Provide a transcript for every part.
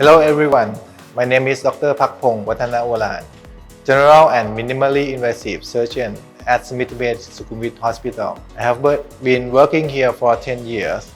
Hello everyone. My name is Dr. Pak Pong Watana Olan, General and Minimally Invasive Surgeon at Smith Med Sukhumvit Hospital. I have been working here for 10 years.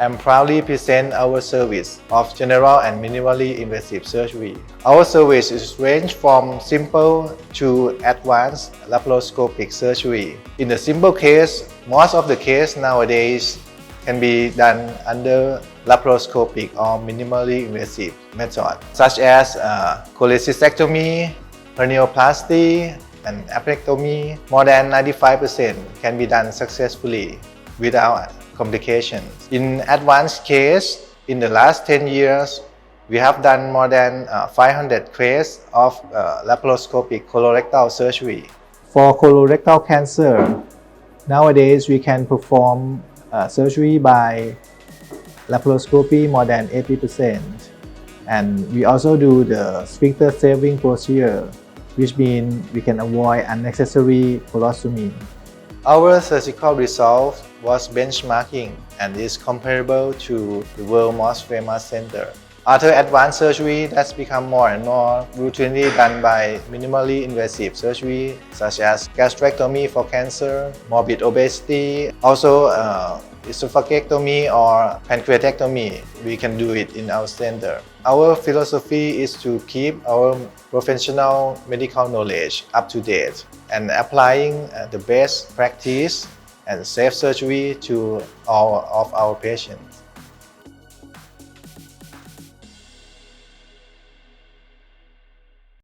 I'm proudly present our service of general and minimally invasive surgery. Our service is range from simple to advanced laparoscopic surgery. In the simple case, most of the case nowadays can be done under laparoscopic or minimally invasive method, such as uh, cholecystectomy, hernioplasty, and appendectomy. More than 95% can be done successfully without complications. In advanced case, in the last 10 years, we have done more than uh, 500 cases of uh, laparoscopic colorectal surgery. For colorectal cancer, Nowadays, we can perform uh, surgery by laparoscopy more than 80%. And we also do the sphincter saving procedure, which means we can avoid unnecessary colostomy. Our surgical result was benchmarking and is comparable to the world most famous center. Other advanced surgery that's become more and more routinely done by minimally invasive surgery, such as gastrectomy for cancer, morbid obesity, also uh, esophagectomy or pancreatectomy. We can do it in our center. Our philosophy is to keep our professional medical knowledge up to date and applying uh, the best practice and safe surgery to all of our patients.